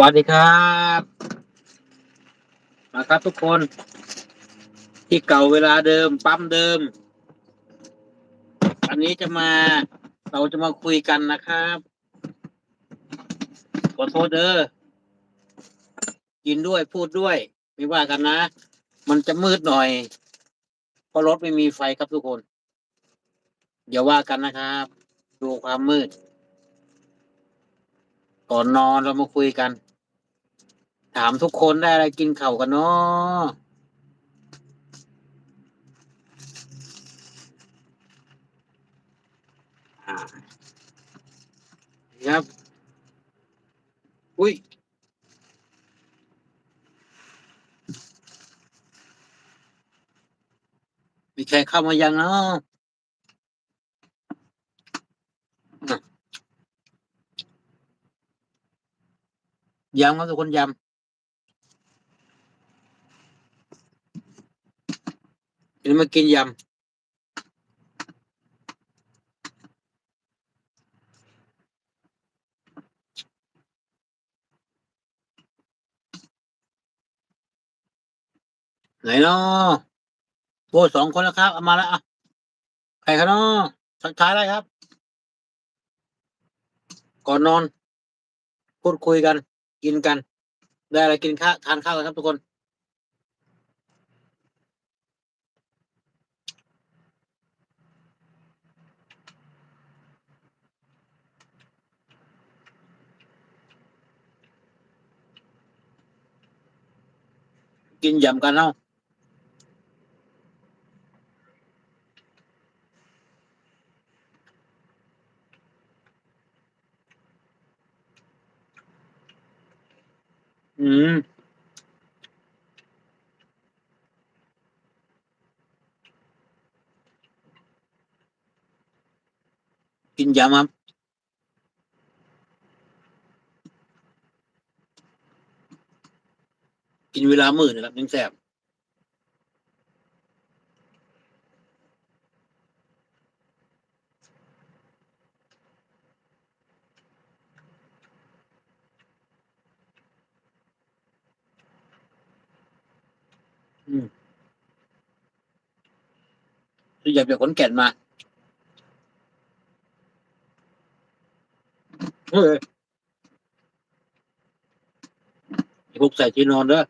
วัสดีครับ มาครับทุกคน ที่เก่าเวลาเดิม ปั๊มเดิม อันนี้จะมาเราจะมาคุยกันนะครับขอโทษเด้อกินด้วยพูดด้วย ไม่ว่ากันนะ มันจะมืดหน่อยเพราะรถไม่มีไฟครับทุกคนอย่าว่ากันนะครับ ดูความมืด ก่อนนอนเรามาคุยกัน ถามทุกคนได้อะไรกินเข่ากันเนาะครับ อุ้ยมีใครเข้ามายังเนาะอะยำครับทุกคนยำ เดี๋ยวมากินยำ ไหนเนาะโอ้สองคนแล้วครับ เอามาแล้วอะใครครับเนาะทักทายได้ครับ ก่อนนอน พูดคุยกัน กินกัน ได้อะไรกินข้าวทานข้าวกันครับทุกคน กินยำกันเนาะอืม กินเวลามื้อนะครับยังแซ่บอืมที่อยากจากขนแก่นมาเฮ้ยพวกใส่ที่นอนเด้อ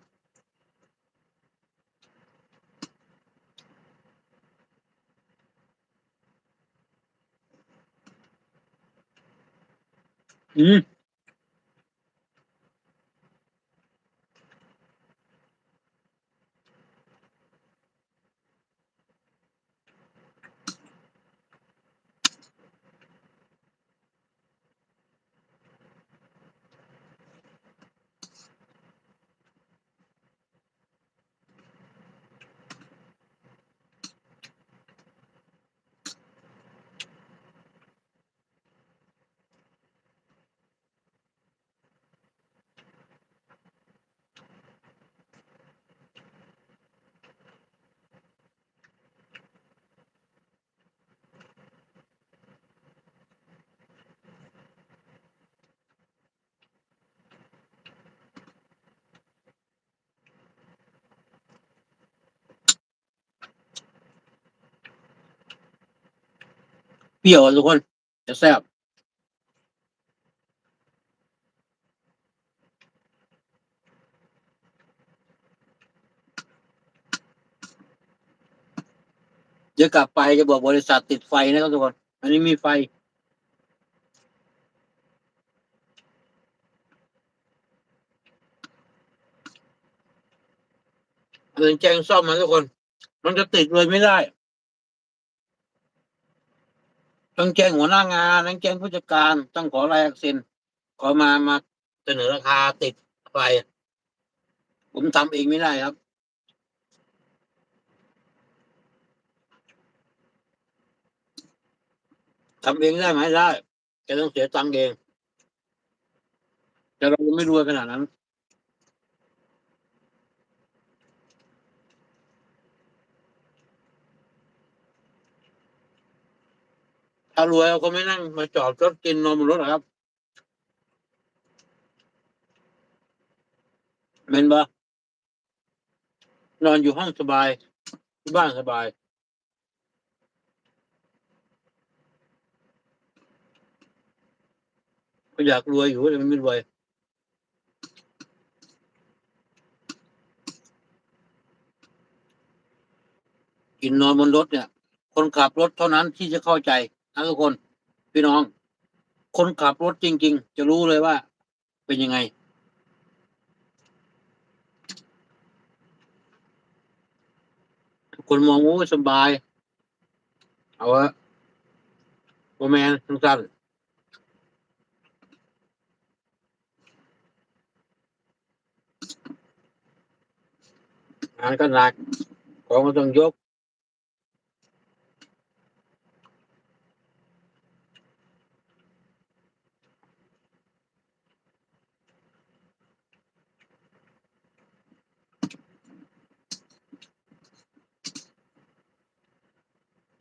อื รี้ยวทุกคนจะแซ่บเดี๋ยวกลับไปจะบอกบริษัทติดไฟนะครับทุกคน อันนี้มีไฟ เดินแจ้งซ่อมมาทุกคน มันจะติดเลยไม่ได้ ต้องแจ้งหัวหน้างานต้องแจ้งผู้จัดการ ต้องขอรายเซ็นขอมามาเสนอราคาติดไฟผมทำเองไม่ได้ครับ ทำเองได้ไหมได้แกต้องเสียตังค์เอง แต่เราไม่รวยขนาดนั้น ถ้ารวยเราก็ไม่นั่งมาจอดรถกินนอนบนรถครับเม็นบ่นอนอยู่ห้องสบายที่บ้านสบายก็อยากรวยอยู่แต่มันไม่รวยกินนอนบนรถเนี่ย คนขับรถเท่านั้นที่จะเข้าใจ นะทุกคนพี่น้อง คนขับรถจริง ๆ จะรู้เลยว่า เป็นยังไง คนมองโอ้สบาย เอาวะโอแมนสั้นงานก็หนักของก็ต้องยก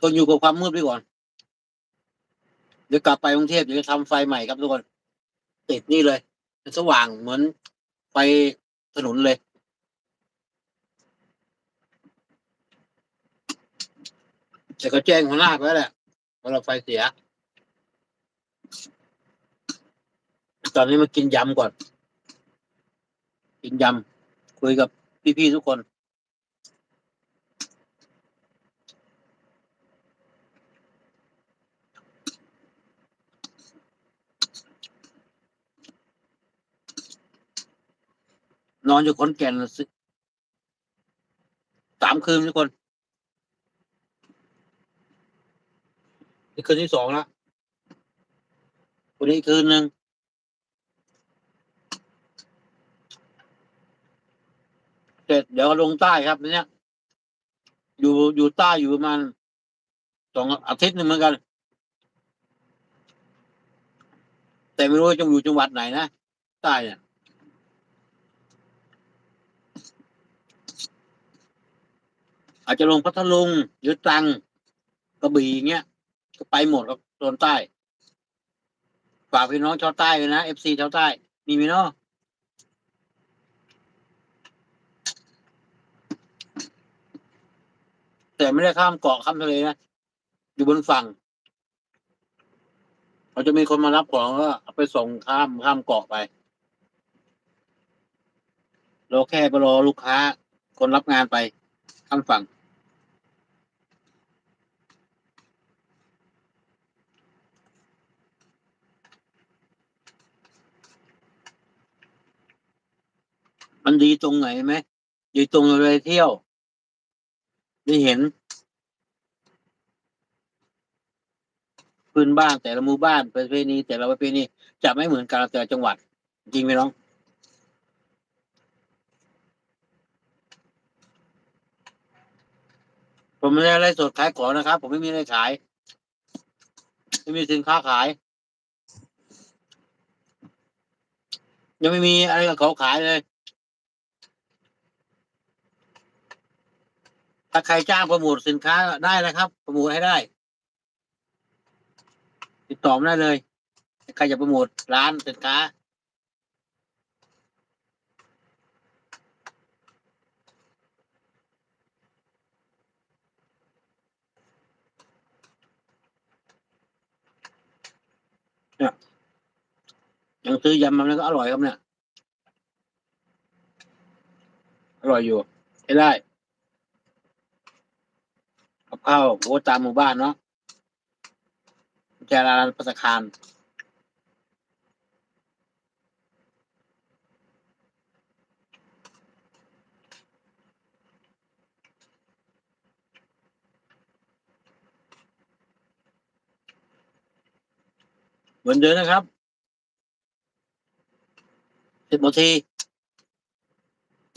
ทนอยู่กับความมืดไปก่อน เดี๋ยวกลับไปกรุงเทพเดี๋ยวจะทำไฟใหม่ครับทุกคน ติดนี่เลยสว่างเหมือนไฟถนนเลย แต่ก็แจ้งหัวหน้าไปแล้วแหละว่าเราไฟเสีย ตอนนี้มากินยำก่อน กินยำคุยกับพี่ๆทุกคน นอนอยู่ขอนแก่นสิสามคืนทุกคนนี่คืนที่สองล้ววันนี้คืนหนึ่งเสร็จเดี๋ยวลงใต้ครับเนี่ยอยู่อยู่ใต้อยู่ประมาณสองอาทิตย์หนึ่งเหมือนกัน แต่ไม่รู้จะอยู่จังหวัดไหนนะใต้เนี่ย อาจจะลงพัทลุงหรือตรังกระบี่เงี้ยก็ไปหมดครับโซนใต้ฝากพี่น้องชาวใต้เลยนะเอฟซีชาวใต้ มีไหมเนาะแต่ไม่ได้ข้ามเกาะข้ามทะเลนะอยู่บนฝั่งเขาจะมีคนมารับของก็ไปส่งข้ามข้ามเกาะไปเราแค่ไปรอลูกค้า คนรับงานไปข้ามฝั่ง มันดีตรงไหนไหมดีตรงเราไปเที่ยว ได้เห็น พื้นบ้านแต่ละหมู่บ้านประเพณีแต่ละประเพณีจะไม่เหมือนกันแต่ละจังหวัด จริงไหมน้องผมไม่ได้อะไรสดขายของนะครับ ผมไม่มีอะไรขาย ไม่มีสินค้าขาย ยังไม่มีอะไรกับเขาขายเลย ถ้าใครจ้างโปรโมทสินค้าได้นะครับโปรโมทให้ได้ ติดต่อมาได้เลย ใครจะโปรโมทร้านสินค้าเนี่ยยังซื้อยำมาแล้วก็อร่อยครับเนี่ย อร่อยอยู่ใช้ได้ กับข้าวโอ้ตามหมู่บ้านเนาะแจร้านปัตตาคารเหมือนเดิมนะครับสิบนาที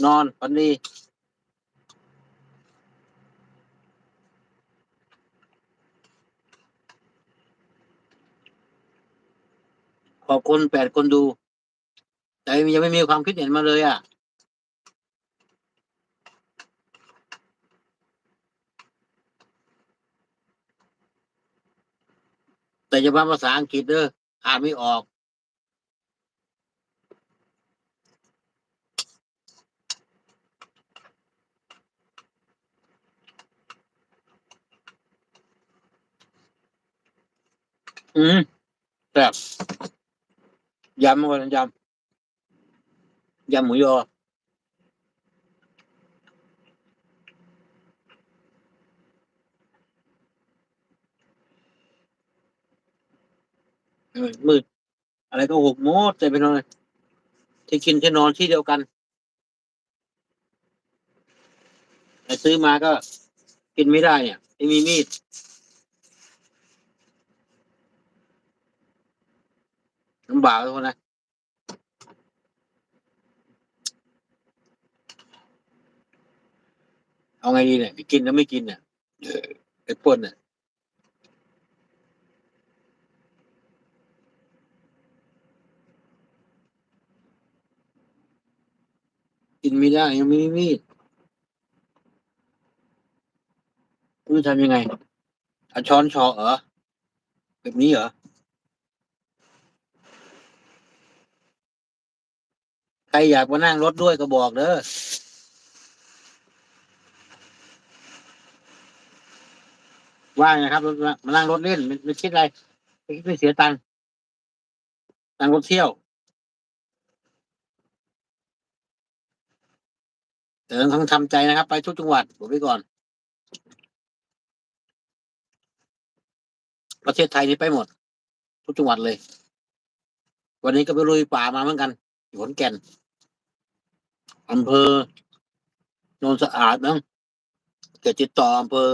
นอนฝันดี ขอบคนแปดคนดู แต่ยังไม่มีความคิดเห็นมาเลยอะ่ะ แต่จะพาภาษาอังกฤษเด้ออ่านไม่ออกอืมแบบ ยำมาก่อนยำยำหมูยอมืดอะไรก็หกโมดใจไปหน่อยที่กินที่นอนที่เดียวกันแต่ซื้อมาก็กินไม่ได้เนี่ยไม่มีมีด ลำบากทุกคนนะเอาไงดีเนี่ยกินแล้วไม่กินเนี่ยไอ้ป่นเนี่ยกินไม่ได้ยังไม่มีมีดคุณทำยังไงเอาช้อนชอเหรอแบบนี้เหรอ ใครอยากมานั่งรถด้วยก็บอกเด้อว่าไงครับมานั่งรถเล่นไม่คิดอะไรไม่คิดไม่เสียตังค์นั่งรถเที่ยวเดี๋ยวต้องทำใจนะครับ ไปทุกจังหวัดบอกไว้ก่อน ประเทศไทยนี่ไปหมด ทุกจังหวัดเลย วันนี้ก็ไปลุยป่ามาเหมือนกัน ขอนแก่นอำเภอโนนสะอาดมั้งเกิติดต่ออำเภอ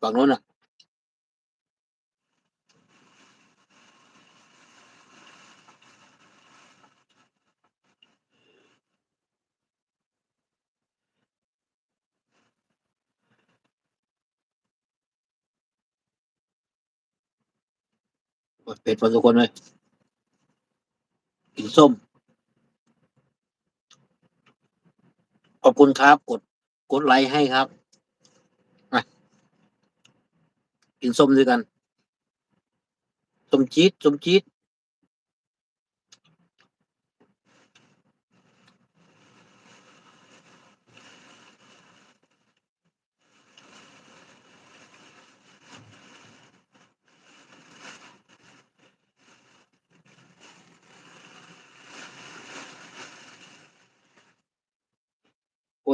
ฝั่งโน้นอะ เป็ดพอทุกคนเลยกินส้ม ขอบคุณครับ กด กดไลค์ให้ครับกินส้มด้วยกัน ส้มจี๊ดส้มจี๊ด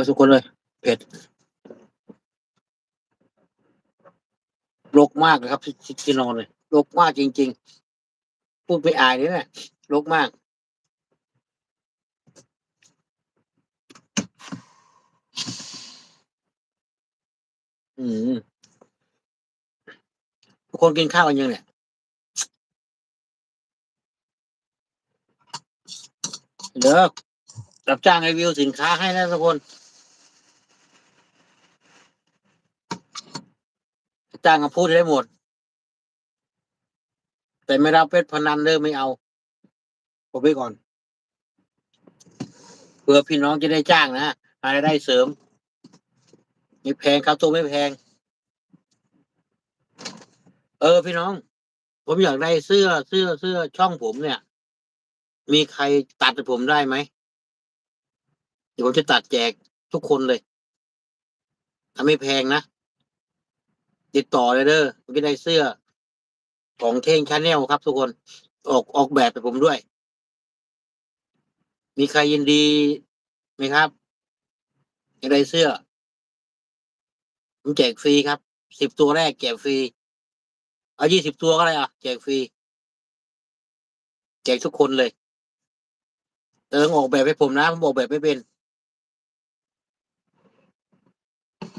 โอ้ทุกคนเลยเผ็ดรกมากเลยครับที่ที่นอนเลยรกมากจริง ๆ พูดไม่อายเลยเนี่ยรกมาก อืมทุกคนกินข้าวกันยังเนี่ยเดี๋ยวรับจ้างรีวิวสินค้าให้นะทุกคน จ้างก็พูดได้หมด แต่ไม่รับเพชรพนันเด้อไม่เอาผมไปก่อนเพื่อพี่น้องจะได้จ้างนะหารายได้เสริมไม่แพงครับตัวไม่แพง เออพี่น้อง ผมอยากได้เสื้อเสื้อเสื้อช่องผมเนี่ย มีใครตัดผมได้ไหมเดี๋ยวผมจะตัดแจกทุกคนเลยถ้าไม่แพงนะ ติดต่อเลยเด้อผมจะได้เสื้อ ของเท่งชาแนลครับทุกคน ออกออกแบบให้ผมด้วย มีใครยินดีไหมครับอยากได้เสื้อ ผมแจกฟรีครับสิบตัวแรกแจกฟรี เอายี่สิบตัวก็ได้อะแจกฟรี แจกทุกคนเลยเออออกแบบให้ผมนะผมออกแบบไม่เป็น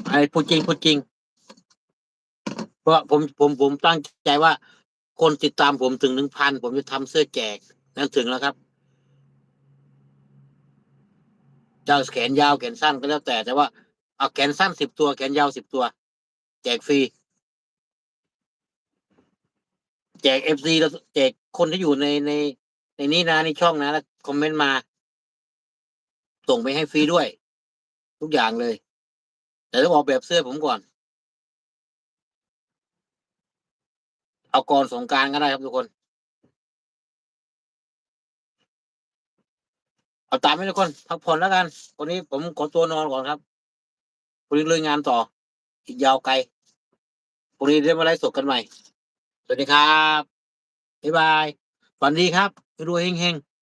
ไอ้พูดจริงพูดจริง เพราะผมผมผมตั้งใจว่า คนติดตามผมถึงหนึ่งพันผมจะทำเสื้อแจกนั่นถึงแล้วครับจะแขนยาวแขนสั้นก็แล้วแต่ แต่ว่าเอาแขนสั้นสิบตัวแขนยาวสิบตัว แจกฟรีแจกเอฟซีแล้วแจกคนที่อยู่ในในในนี้นะในช่องนะแล้วคอมเมนต์มา ส่งไปให้ฟรีด้วย ทุกอย่างเลย แต่ต้องออกแบบเสื้อผมก่อน เอาก่อนสงการก็ได้ครับทุกคน เอาตามไปทุกคนพักผ่อนแล้วกันวันนี้ผมขอตัวนอนก่อนครับพรุ่งนี้ลุยงานต่อ อีกยาวไกลวันนี้ได้มาไล่สดกันใหม่ สวัสดีครับ บ๊ายบายฝันดีครับรวยเฮงๆ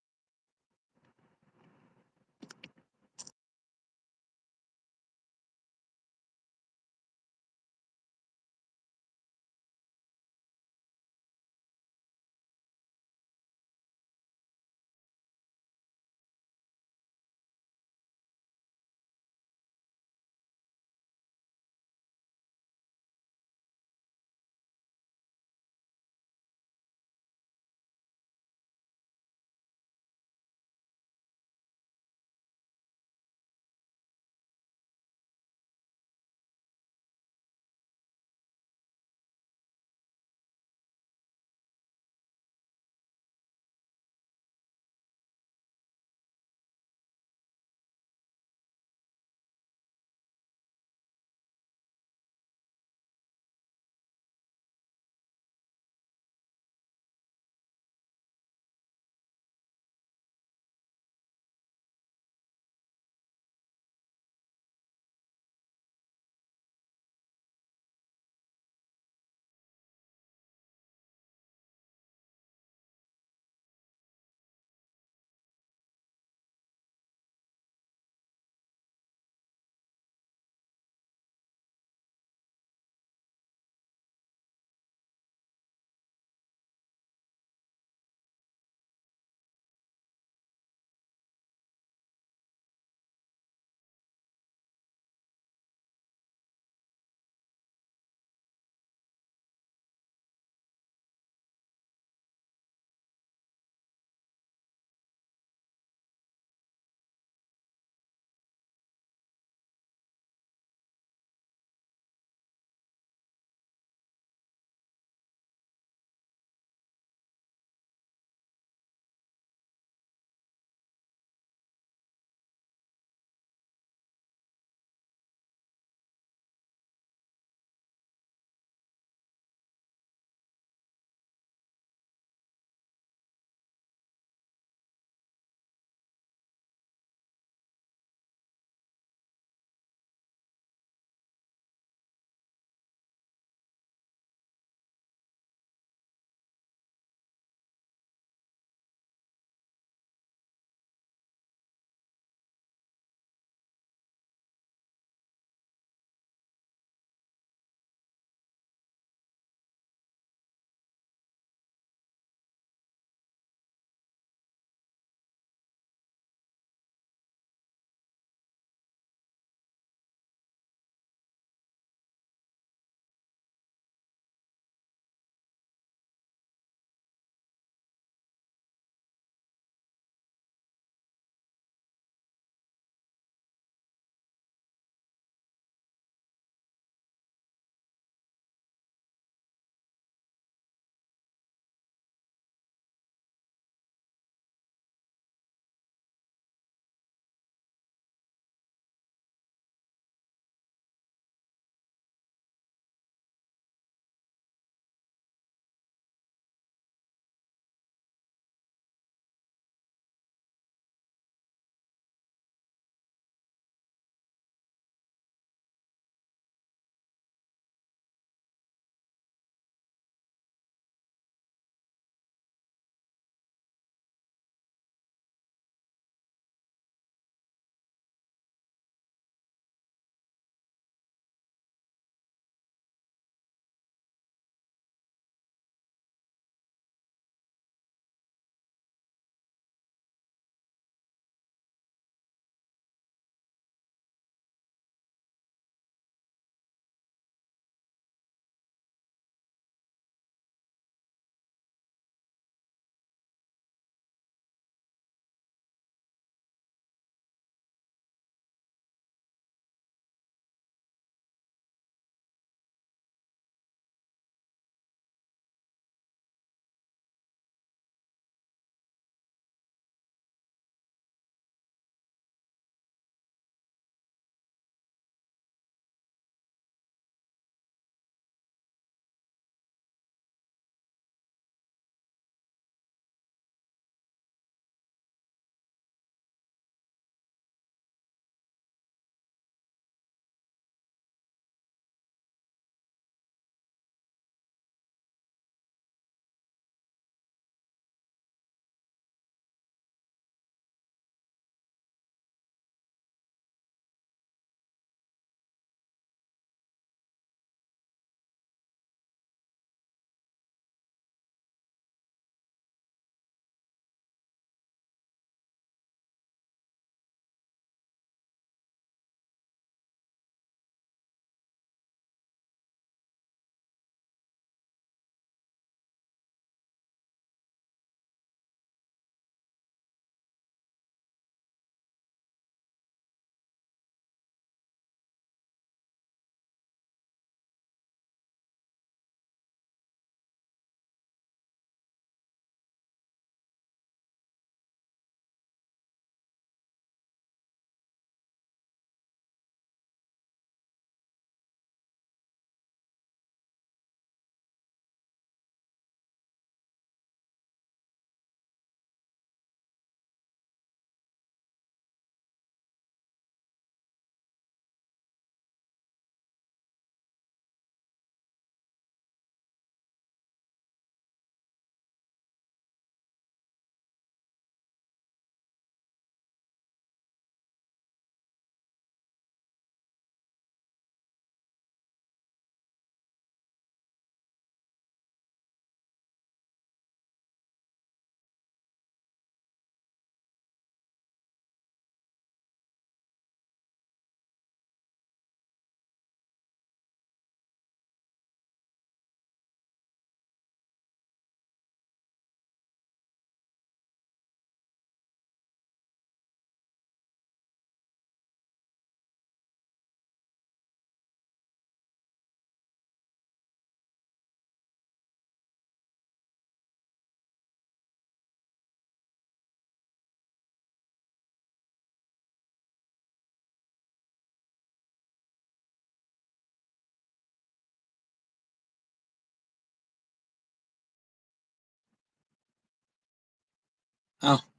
อา